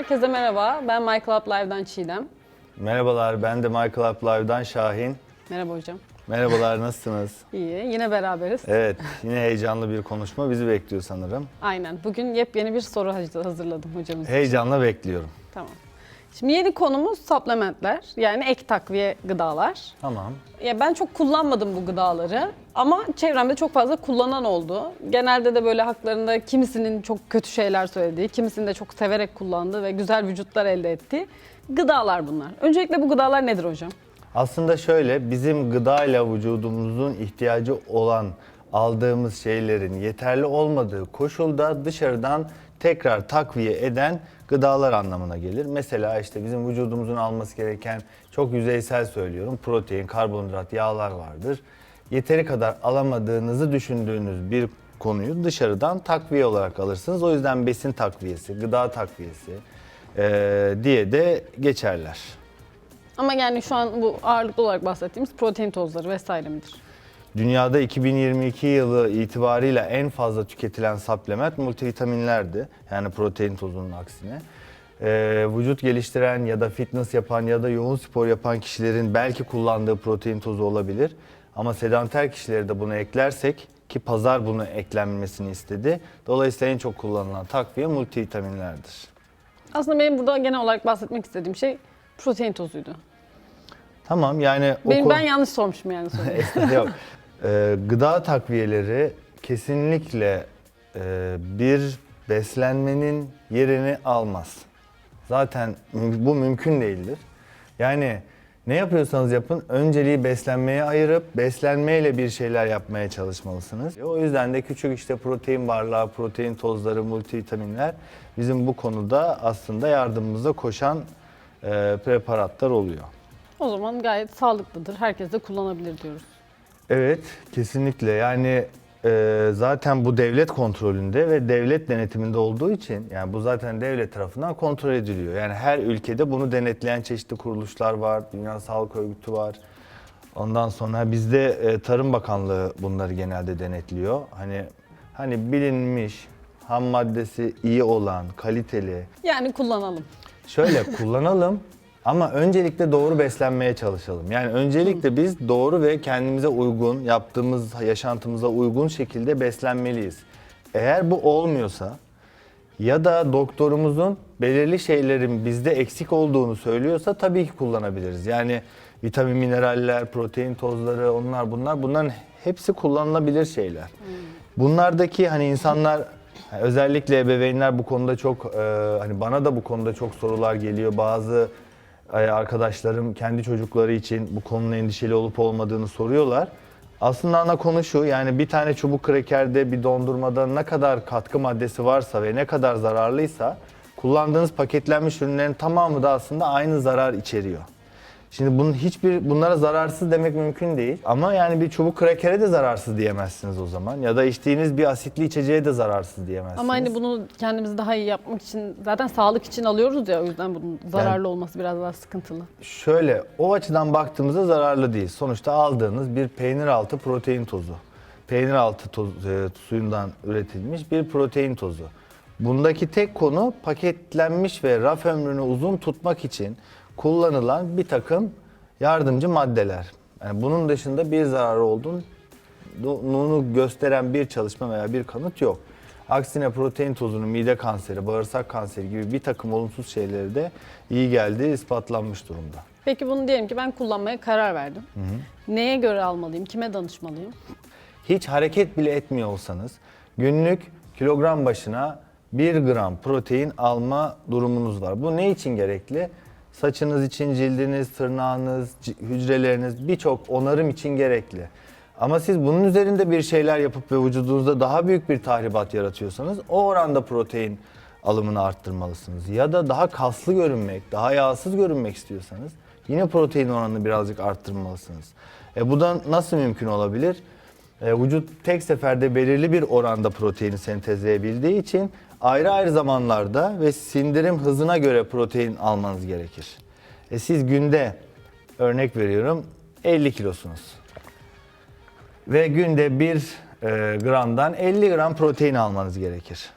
Herkese merhaba. Ben My Club Live'dan Çiğdem. Merhabalar, ben de My Club Live'dan Şahin. Merhaba hocam. Merhabalar, nasılsınız? İyi. Yine beraberiz. Evet, yine heyecanlı bir konuşma bizi bekliyor sanırım. Aynen. Bugün yepyeni bir soru haz- hazırladım hocamız. için. Heyecanla bekliyorum. Tamam. Şimdi yeni konumuz supplementler. Yani ek takviye gıdalar. Tamam. Ya ben çok kullanmadım bu gıdaları ama çevremde çok fazla kullanan oldu. Genelde de böyle haklarında kimisinin çok kötü şeyler söylediği, kimisinin de çok severek kullandığı ve güzel vücutlar elde ettiği gıdalar bunlar. Öncelikle bu gıdalar nedir hocam? Aslında şöyle, bizim gıdayla vücudumuzun ihtiyacı olan aldığımız şeylerin yeterli olmadığı koşulda dışarıdan tekrar takviye eden gıdalar anlamına gelir. Mesela işte bizim vücudumuzun alması gereken çok yüzeysel söylüyorum protein, karbonhidrat, yağlar vardır. Yeteri kadar alamadığınızı düşündüğünüz bir konuyu dışarıdan takviye olarak alırsınız. O yüzden besin takviyesi, gıda takviyesi eee, diye de geçerler. Ama yani şu an bu ağırlıklı olarak bahsettiğimiz protein tozları vesaire midir? Dünyada 2022 yılı itibarıyla en fazla tüketilen supplement multivitaminlerdi. Yani protein tozunun aksine. Ee, vücut geliştiren ya da fitness yapan ya da yoğun spor yapan kişilerin belki kullandığı protein tozu olabilir. Ama sedanter kişileri de bunu eklersek ki pazar bunu eklenmesini istedi. Dolayısıyla en çok kullanılan takviye multivitaminlerdir. Aslında benim burada genel olarak bahsetmek istediğim şey protein tozuydu. Tamam yani Benim, oku- ben yanlış sormuşum yani soruyu. Yok. Ee, gıda takviyeleri kesinlikle e, bir beslenmenin yerini almaz. Zaten bu mümkün değildir. Yani ne yapıyorsanız yapın önceliği beslenmeye ayırıp beslenmeyle bir şeyler yapmaya çalışmalısınız. O yüzden de küçük işte protein barlar, protein tozları, multivitaminler bizim bu konuda aslında yardımımıza koşan e, preparatlar oluyor. o zaman gayet sağlıklıdır. Herkes de kullanabilir diyoruz. Evet, kesinlikle. Yani e, zaten bu devlet kontrolünde ve devlet denetiminde olduğu için yani bu zaten devlet tarafından kontrol ediliyor. Yani her ülkede bunu denetleyen çeşitli kuruluşlar var. Dünya Sağlık Örgütü var. Ondan sonra bizde e, Tarım Bakanlığı bunları genelde denetliyor. Hani hani bilinmiş, ham maddesi iyi olan, kaliteli, Yani kullanalım. Şöyle kullanalım ama öncelikle doğru beslenmeye çalışalım. Yani öncelikle biz doğru ve kendimize uygun, yaptığımız yaşantımıza uygun şekilde beslenmeliyiz. Eğer bu olmuyorsa ya da doktorumuzun belirli şeylerin bizde eksik olduğunu söylüyorsa tabii ki kullanabiliriz. Yani vitamin, mineraller, protein tozları, onlar bunlar bunların hepsi kullanılabilir şeyler. Bunlardaki hani insanlar özellikle ebeveynler bu konuda çok e, hani bana da bu konuda çok sorular geliyor. Bazı arkadaşlarım kendi çocukları için bu konunun endişeli olup olmadığını soruyorlar. Aslında ana konu şu yani bir tane çubuk krekerde bir dondurmada ne kadar katkı maddesi varsa ve ne kadar zararlıysa kullandığınız paketlenmiş ürünlerin tamamı da aslında aynı zarar içeriyor. Şimdi bunun hiçbir bunlara zararsız demek mümkün değil. Ama yani bir çubuk krekere de zararsız diyemezsiniz o zaman. Ya da içtiğiniz bir asitli içeceğe de zararsız diyemezsiniz. Ama hani bunu kendimizi daha iyi yapmak için zaten sağlık için alıyoruz ya o yüzden bunun zararlı olması biraz daha sıkıntılı. Şöyle o açıdan baktığımızda zararlı değil. Sonuçta aldığınız bir peynir altı protein tozu. Peynir altı toz, e, suyundan üretilmiş bir protein tozu. Bundaki tek konu paketlenmiş ve raf ömrünü uzun tutmak için kullanılan bir takım yardımcı maddeler. Yani bunun dışında bir zararı olduğunu gösteren bir çalışma veya bir kanıt yok. Aksine protein tozunun mide kanseri, bağırsak kanseri gibi bir takım olumsuz şeyleri de iyi geldiği ispatlanmış durumda. Peki bunu diyelim ki ben kullanmaya karar verdim. Neye göre almalıyım? Kime danışmalıyım? Hiç hareket bile etmiyor olsanız günlük kilogram başına 1 gram protein alma durumunuz var. Bu ne için gerekli? Saçınız için, cildiniz, tırnağınız, hücreleriniz birçok onarım için gerekli. Ama siz bunun üzerinde bir şeyler yapıp ve vücudunuzda daha büyük bir tahribat yaratıyorsanız o oranda protein alımını arttırmalısınız. Ya da daha kaslı görünmek, daha yağsız görünmek istiyorsanız yine protein oranını birazcık arttırmalısınız. E bu da nasıl mümkün olabilir? E, vücut tek seferde belirli bir oranda proteini sentezleyebildiği için ayrı ayrı zamanlarda ve sindirim hızına göre protein almanız gerekir. E, siz günde örnek veriyorum 50 kilosunuz ve günde 1 gramdan 50 gram protein almanız gerekir.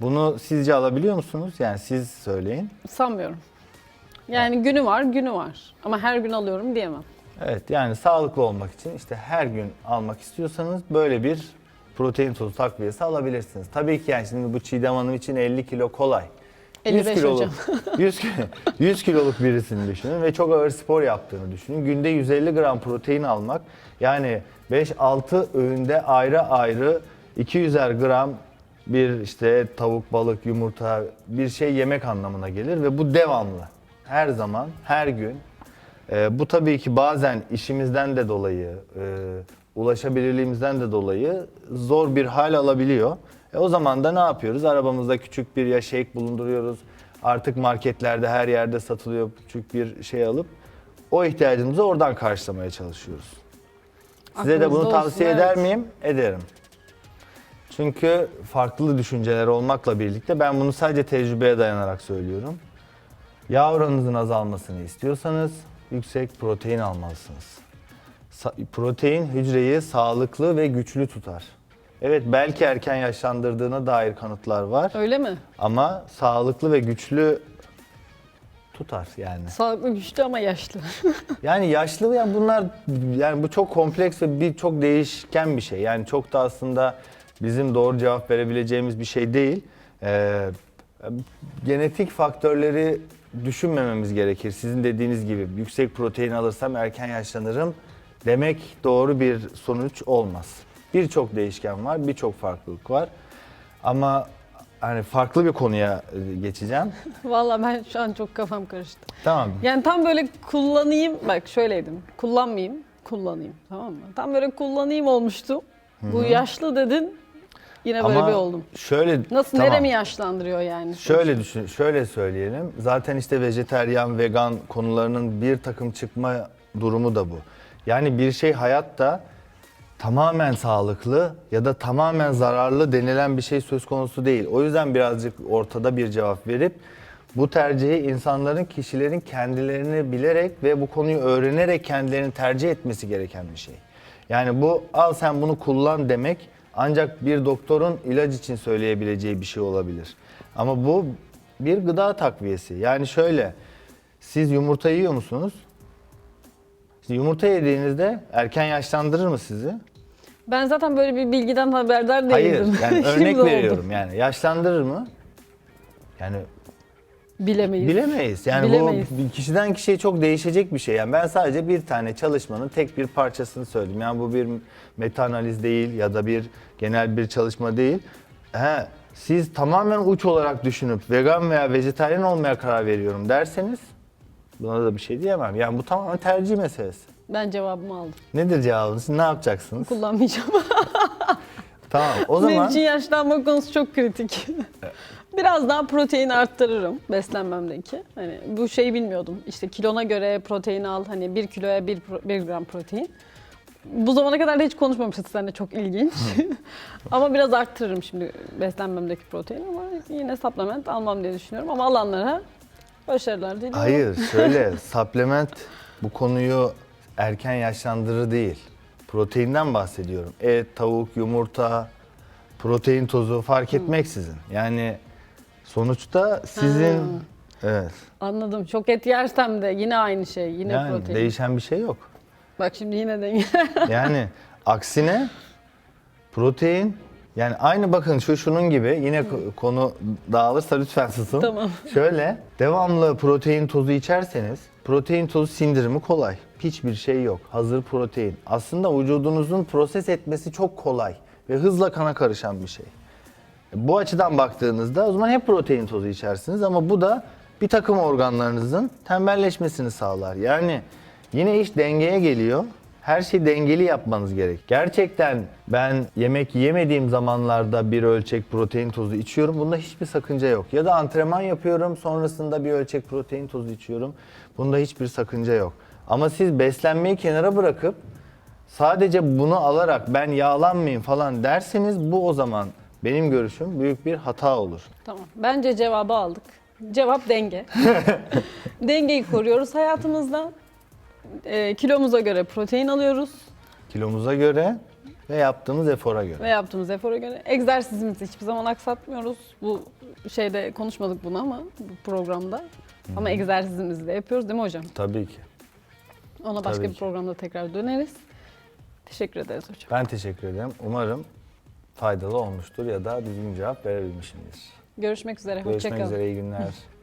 Bunu sizce alabiliyor musunuz? Yani siz söyleyin. Sanmıyorum. Yani günü var, günü var. Ama her gün alıyorum diyemem. Evet yani sağlıklı olmak için işte her gün almak istiyorsanız böyle bir protein tozu takviyesi alabilirsiniz. Tabii ki yani şimdi bu Çiğdem Hanım için 50 kilo kolay. 55 kiloluk, 100, ki- 100 kiloluk birisini düşünün ve çok ağır spor yaptığını düşünün. Günde 150 gram protein almak yani 5-6 öğünde ayrı ayrı 200'er gram bir işte tavuk, balık, yumurta bir şey yemek anlamına gelir ve bu devamlı. Her zaman, her gün. Ee, bu tabii ki bazen işimizden de dolayı, e, ulaşabilirliğimizden de dolayı zor bir hal alabiliyor. E, o zaman da ne yapıyoruz? Arabamızda küçük bir ya shake bulunduruyoruz. Artık marketlerde her yerde satılıyor küçük bir şey alıp o ihtiyacımızı oradan karşılamaya çalışıyoruz. Size de bunu Aklınızda tavsiye olsun, eder evet. miyim? Ederim. Çünkü farklı düşünceler olmakla birlikte ben bunu sadece tecrübeye dayanarak söylüyorum. Yağ oranınızın azalmasını istiyorsanız yüksek protein almalısınız. Protein hücreyi sağlıklı ve güçlü tutar. Evet belki erken yaşlandırdığına dair kanıtlar var Öyle mi? ama sağlıklı ve güçlü tutar yani. Sağlıklı, güçlü ama yaşlı. Yani yaşlı yani bunlar yani bu çok kompleks ve bir çok değişken bir şey. Yani çok da aslında bizim doğru cevap verebileceğimiz bir şey değil. Ee, genetik faktörleri düşünmememiz gerekir. Sizin dediğiniz gibi yüksek protein alırsam erken yaşlanırım demek doğru bir sonuç olmaz. Birçok değişken var, birçok farklılık var. Ama hani farklı bir konuya e, geçeceğim. Vallahi ben şu an çok kafam karıştı. Tamam. Yani tam böyle kullanayım, bak şöyleydim. Kullanmayayım, kullanayım. Tamam mı? Tam böyle kullanayım olmuştu. Bu yaşlı dedin. Yine böyle Ama bir oldum. şöyle Nasıl tamam. neremi yaşlandırıyor yani? Şöyle düşün, şöyle söyleyelim. Zaten işte vejeteryan, vegan konularının bir takım çıkma durumu da bu. Yani bir şey hayatta tamamen sağlıklı ya da tamamen zararlı denilen bir şey söz konusu değil. O yüzden birazcık ortada bir cevap verip bu tercihi insanların, kişilerin kendilerini bilerek ve bu konuyu öğrenerek kendilerini tercih etmesi gereken bir şey. Yani bu al sen bunu kullan demek ancak bir doktorun ilaç için söyleyebileceği bir şey olabilir. Ama bu bir gıda takviyesi. Yani şöyle siz yumurta yiyor musunuz? İşte yumurta yediğinizde erken yaşlandırır mı sizi? Ben zaten böyle bir bilgiden haberdar değildim. Hayır. Yani Şimdi örnek oldu. veriyorum yani. Yaşlandırır mı? Yani Bilemeyiz. bilemeyiz. Yani Bilemeyiz. bu kişiden kişiye çok değişecek bir şey. Yani ben sadece bir tane çalışmanın tek bir parçasını söyledim. Yani bu bir meta analiz değil ya da bir genel bir çalışma değil. He, siz tamamen uç olarak düşünüp vegan veya vejetaryen olmaya karar veriyorum derseniz buna da bir şey diyemem. Yani bu tamamen tercih meselesi. Ben cevabımı aldım. Nedir cevabınız? Ne yapacaksınız? Kullanmayacağım. Tamam. O Benim zaman için yaşlanma konusu çok kritik. Biraz daha protein arttırırım beslenmemdeki. Hani bu şeyi bilmiyordum. İşte kilona göre protein al. Hani 1 kiloya 1, 1 gram protein. Bu zamana kadar da hiç konuşmamıştık seninle çok ilginç. ama biraz arttırırım şimdi beslenmemdeki proteini ama yine supplement almam diye düşünüyorum. Ama alanlara başarılar diliyorum. Hayır, şöyle supplement bu konuyu erken yaşlandırır değil. Proteinden bahsediyorum. Et, tavuk, yumurta, protein tozu fark etmeksizin. Yani sonuçta sizin evet. Anladım. Çok et yersem de yine aynı şey. Yine Yani protein. değişen bir şey yok. Bak şimdi yine de Yani aksine protein yani aynı bakın şu şunun gibi yine ko- konu dağılırsa lütfen susun. Tamam. Şöyle devamlı protein tozu içerseniz protein tozu sindirimi kolay. Hiçbir şey yok. Hazır protein. Aslında vücudunuzun proses etmesi çok kolay ve hızla kana karışan bir şey. Bu açıdan baktığınızda o zaman hep protein tozu içersiniz ama bu da bir takım organlarınızın tembelleşmesini sağlar. Yani yine iş dengeye geliyor. Her şeyi dengeli yapmanız gerek. Gerçekten ben yemek yemediğim zamanlarda bir ölçek protein tozu içiyorum. Bunda hiçbir sakınca yok. Ya da antrenman yapıyorum sonrasında bir ölçek protein tozu içiyorum. Bunda hiçbir sakınca yok. Ama siz beslenmeyi kenara bırakıp sadece bunu alarak ben yağlanmayayım falan derseniz bu o zaman benim görüşüm büyük bir hata olur. Tamam. Bence cevabı aldık. Cevap denge. Dengeyi koruyoruz hayatımızda. Ee, kilomuza göre protein alıyoruz. Kilomuza göre ve yaptığımız efora göre. Ve yaptığımız efora göre egzersizimizi hiçbir zaman aksatmıyoruz. Bu şeyde konuşmadık bunu ama bu programda. Ama egzersizimizi de yapıyoruz değil mi hocam? Tabii ki. Ona başka Tabii bir ki. programda tekrar döneriz. Teşekkür ederiz hocam. Ben teşekkür ederim. Umarım faydalı olmuştur ya da düzgün cevap verebilmişimdir. Görüşmek üzere. Görüşmek Hoşçakalın. üzere, iyi günler.